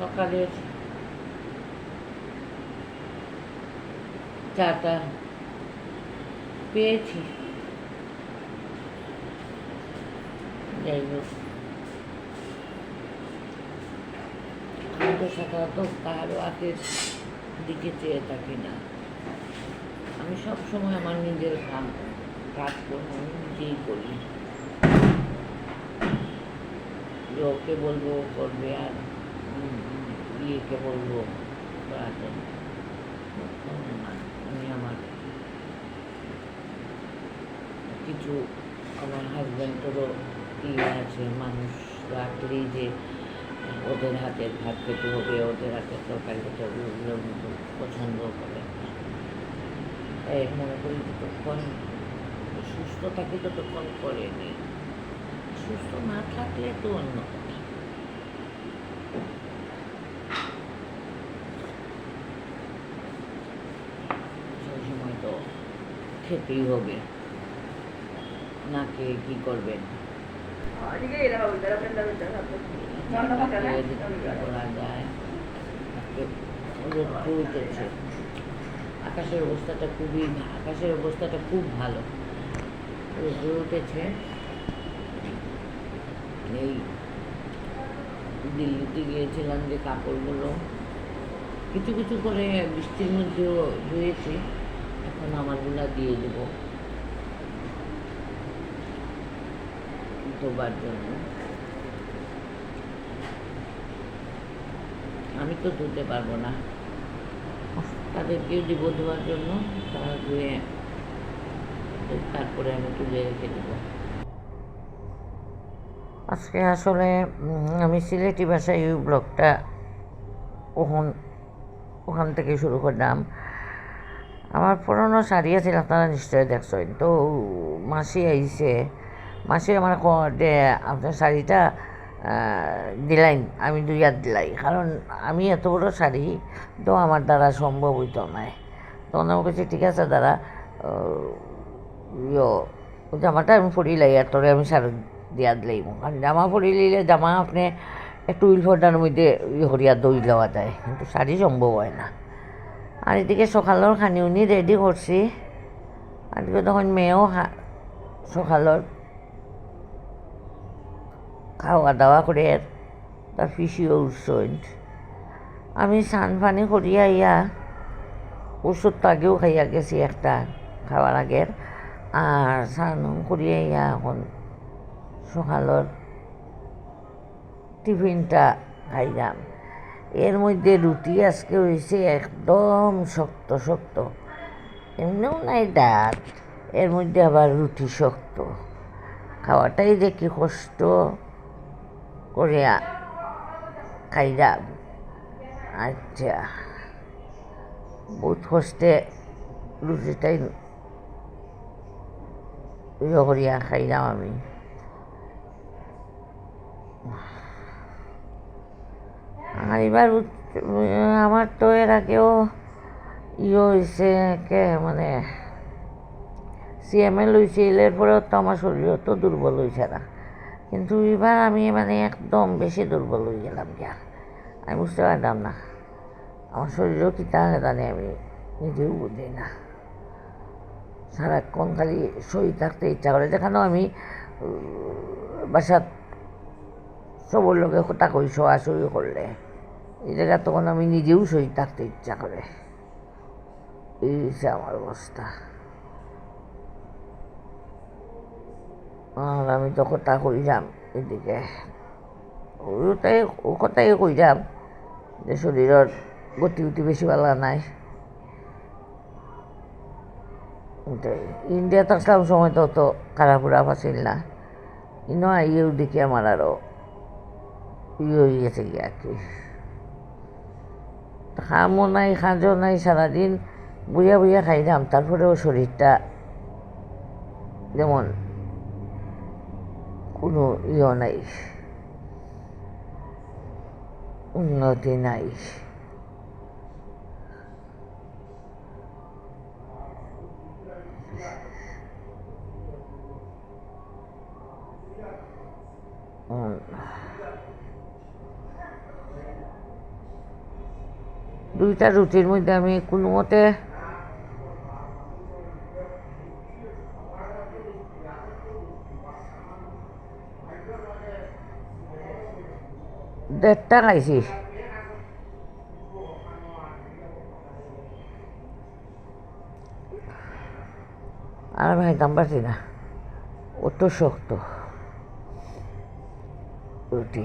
সকালের চাটা পেয়েছি। যাই হোক। আমি তো সাধারণত কারও আগের দিকে চেয়ে থাকি না। আমি সবসময় আমার নিজের কাম কাজকর্ম আমি নিজেই করি। ওকে বলব করবে আর ইয়েকে বলব? কিছু, আমার হাজব্যান্ডেরও ইয়ে আছে? মানুষ রাখলেই যে, ওদের হাতের ভাত খেতে হবে, ওদের হাতের তরকারি খেতে হবে, ওগুলো পছন্দ করে তাই মনে করি যতক্ষণ সুস্থ থাকি ততক্ষণ করে নি। সুস্থ না থাকলে তো অন্য কথা সেই সময় তো খেতেই হবে। না খেয়ে কী করবেন করা যায়? আকাশের অবস্থাটা খুবই আকাশের অবস্থাটা খুব ভালো। উঠেছে এই দিল্লিতে গিয়েছিলাম যে কাপড়গুলো। কিছু কিছু করে বৃষ্টির মধ্যেও ধুয়েছি এখন আমারগুলা দিয়ে দেব। ধোবার জন্য। আমি তো ধুতে পারব না। তাদেরকেও দিব ধোয়ার জন্য। তারা ধুয়ে তারপরে আমি তুলে রেখে দেবো। আজকে আসলে আমি সিলেটি ভাষায় এই ব্লগটা ওখান ওখান থেকে শুরু করলাম। আমার পুরনো শাড়ি আছিল আপনারা নিশ্চয় দেখছেন। তো মাসি আইছে, মাসি আমার যে আপনার শাড়িটা দিলাইন, আমি দুই হাত দিলাই। কারণ আমি এত বড় শাড়ি তো আমার দ্বারা সম্ভব হইতো নাই তখন আমি কাছে ঠিক আছে দাদা ইয়ো জামাটা আমি পরিলাই আর তোরে আমি শাড়ি দিয়া দিলাই কারণ জামা লিলে জামা আপনি একটু উইল ফোটার মধ্যে ইয়ে হরিয়া দই লওয়া যায়, কিন্তু শাড়ি সম্ভব হয় না। আর এদিকে সকালের খানি উনি রেডি করছি। আজকে তখন মেয়েও সকালের খাওয়া দাওয়া করে তার পিসিও উঠছেন আমি স্নান পানি করিয়া ইয়া ওষুধ তো আগেও খাইয়া গেছি একটা খাওয়ার আগের। আর স্নান করিয়া ইয়া এখন সকালের টিফিনটা খাইলাম। এর মধ্যে রুটি আজকে হয়েছে একদম শক্ত শক্ত। এমনিও নাই ডাক এর মধ্যে আবার রুটি শক্ত। খাওয়াটাই কি কষ্ট করে খাইলাম। আচ্ছা বহুত কষ্টে রুটিটাই ইয়ে করিয়া খাইলাম আমি আর এবার আমার তো এর আগেও ইয়ে হয়েছে কে মানে সিএমএল হয়েছিল এরপরেও তো আমার শরীরও তো দুর্বল হয়েছে না। কিন্তু এবার আমি মানে একদম বেশি দুর্বল হয়ে গেলাম গিয়া। আমি বুঝতে পারলাম না, আমার শরীরও কী তা জানি, আমি নিজেও বুঝি না। সারাক্ষণ খালি শরীর থাকতে ইচ্ছা করে যেখানেও আমি বাসাত সবর লোকে কথা কই শোয়াশুয়ি করলে। এই জায়গা তখন আমি নিজেও শরীর থাকতে ইচ্ছা করে। এই হচ্ছে আমার অবস্থা। আর আমি তো কথা কইলাম এদিকে। ওটাই, ও কথাই কইলাম যে শরীরের গতি গতি বেশি ভালো নাই। ইন্ডিয়া থাকলাম সময় তো অত খারাপ খারাপ না। ইনো আইয়েও দেখি আমার আরও ইয়ে হয়ে গেছে কি আর কি। খামও নাই খাজও নাই, সারাদিন বুঝা বুঝা খাইলাম তারপরেও শরীরটা যেমন কোনো ইয়ে নাই, উন্নতি নাই। দুইটা রুটির মধ্যে আমি কোনো মতে দেড়টা খাইছি। আর আমি খাইতাম পারছি না। অত শক্ত রুটি।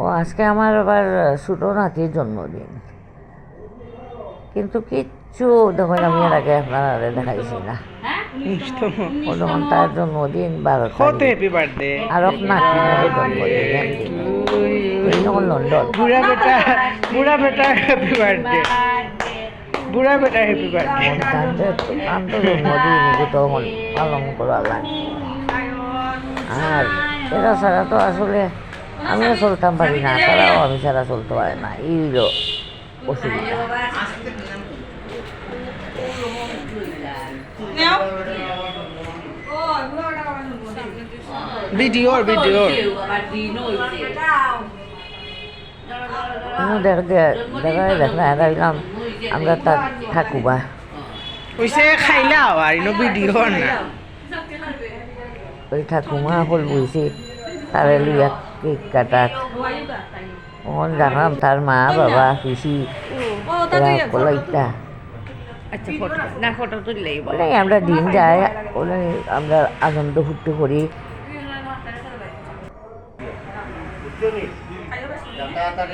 ও আজকে আমার আবার ছোটো নাতির জন্মদিন? কিন্তু কিচ্ছু দেখুন আমি এর আগে আপনারা দেখাইছি না। তার জন্মদিন বারো আর নাতিনের জন্মদিন যখন লন্ডন। বুড়া বেটা বুড়া বেটা হ্যাপি বার্থডে বুড়া বেটা হ্যাপি বার্থডে তাদের জন্মদিন তখন পালন করা লাগে। আর এরা ছাড়া তো আসলে আমিও চলতাম পারি না তারাও আমি ছাড়া চলতে পারে না এই হলো অসুবিধা। ভিডিওর ভিডিওর দেখ দেখা এরা হইলাম আমরা তার থাকুবা। ওইসে খাইলা আর ইনো ভিডিও না। ওই ঠাকুমা হল বুঝছি তারে লইয়া কেক কাটাত তখন দেখলাম তার মা বাবা পিসি এরা কলাইতা। আচ্ছা আমরা দিন যাই আমরা আনন্দ ফুর্তি করি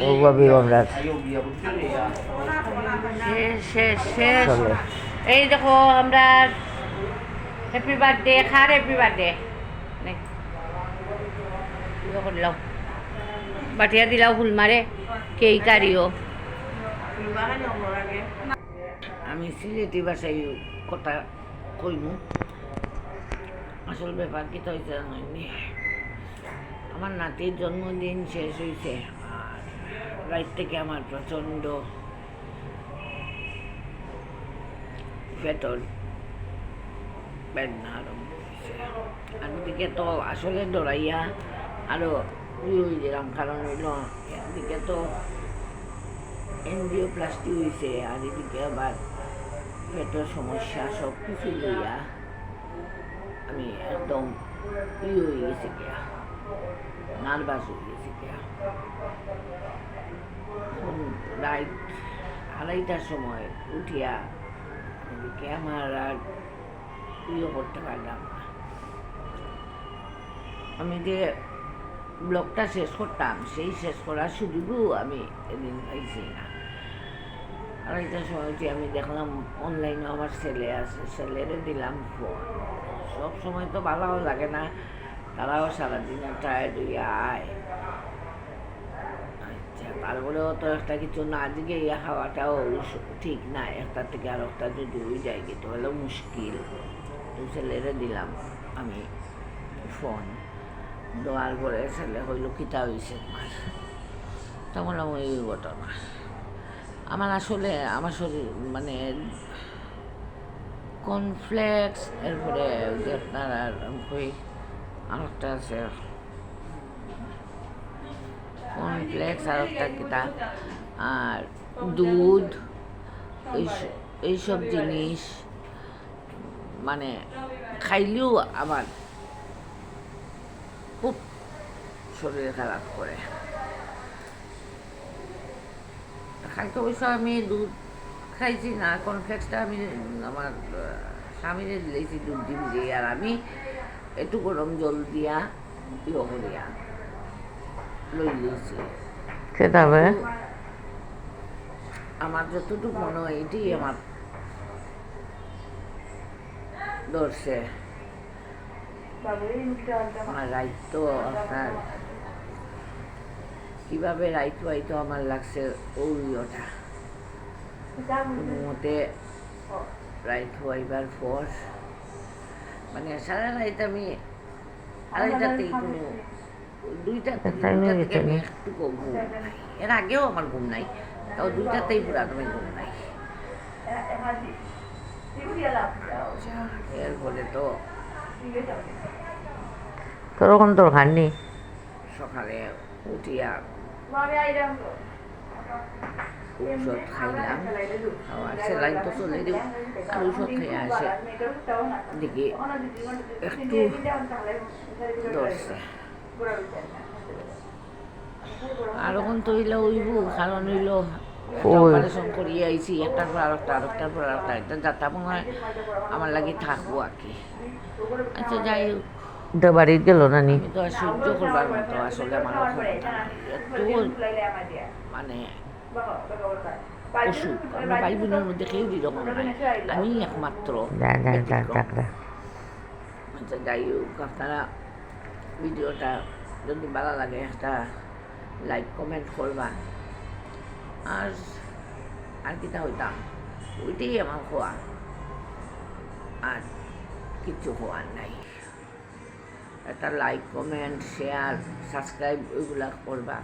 ওভাবে আমরা এই দেখো আমরা হ্যাপি বার্থডে খার হ্যাপি বার্থডে করলাম বাটিয়া দিলাও ফুল মারে কেই কারিও আমি সিলেটি ভাষায় কথা কইমু। আসল ব্যাপার কি হয়েছে জানি আমার নাতির জন্মদিন শেষ আর রাত থেকে আমার প্রচণ্ড পেটর বেদনা আরম্ভ হয়েছে আর দিকে তো আসলে ডরাইয়া আরও ই হয়ে গেলাম কারণ হইল একদিকে তো এনজিওপ্লাস্টি হয়েছে আর এদিকে আবার পেটের সমস্যা সব কিছু লইয়া আমি একদম ই হয়ে গেছি গিয়া, নার্ভাস হয়ে গেছি গিয়া। রাত আড়াইটার সময় উঠিয়া এদিকে আমার আর ইয়ে করতে পারলাম আমি যে ব্লগটা শেষ করতাম, সেই শেষ করার সুযোগও আমি এদিন পাইছি না। আড়াইটার সময় আমি দেখলাম অনলাইনে আমার ছেলে আছে, ছেলেরে দিলাম ফোন সব সময় তো ভালো লাগে না, তারাও সারাদিন টায়ার্ড হয়ে আয়। আচ্ছা তারপরেও তো একটা কিছু না দিকে ইয়ে খাওয়াটাও ঠিক না, একটা থেকে আর একটা যদি হয়ে যায় তো হলো মুশকিল। তো ছেলেরে দিলাম আমি ফোন দেওয়ার পরে ছেলে হইল কিতা হয়েছে তোমার আমি এই ঘটনা। আমার আসলে, আমার শরীর মানে কনফ্লেক্স, এরপরে ওই আপনার আর আরেকটা আছে। কনফ্লেক্স আর একটা কিতা। আর দুধ, এইস- এইসব জিনিস মানে খাইলেও আমার খুব শরীর খারাপ করে। খাইতে অবশ্য আমি দুধ খাইছি না কনফ্লেক্সটা আমি আমার স্বামীরে দিয়েছি দুধ ডিম দিয়ে আর আমি একটু গরম জল দিয়া ইয়ে করিয়া লই দিয়েছি খেতে আমার যতটুকু মনে হয় এটাই আমার ধরছে। আমার রাইট তো আপনার কীভাবে রাইট হয়তো আমার লাগছে ওই ওটা কোনো মতে রাইট হইবার পর মানে সারা রাইত আমি আড়াইটাতেই কোনো দুইটা থেকে আমি একটু ঘুম নাই এর আগেও আমার ঘুম নাই তাও দুইটাতেই পুরা তুমি ঘুম নাই এর ফলে তো তোর ওখান তোর খাননি? সকালে উঠিয়া ঔষধ খাইলাম। আবার সেলাইন তো চলে দিও আর ঔষধ খাইয়া আসে। দেখি একটু ধরছে আর ওখান তো হইলে হইব কারণ হইল অপারেশন করিয়ে আইছি একটার পর আরেকটা আরেকটার পর আরেকটা। এটা যাতা মনে হয় আমার লাগে থাকব আর কি। আচ্ছা যাই হোক। তো বাড়িত গেল না নি? তো সহ্য করবার মতো আসলে আমার মানে অসুখ আমার ভাই বোনের মধ্যে কেউ এরকম নাই আমি একমাত্র আচ্ছা যাই হোক আপনারা ভিডিওটা যদি ভালো লাগে একটা লাইক কমেন্ট করবা। আর আর কিটা হইতাম? ওইটাই আমার খোয়া আর কিছু হওয়ার নাই। একটা লাইক কমেন্ট শেয়ার সাবস্ক্রাইব ওইগুলা করবা।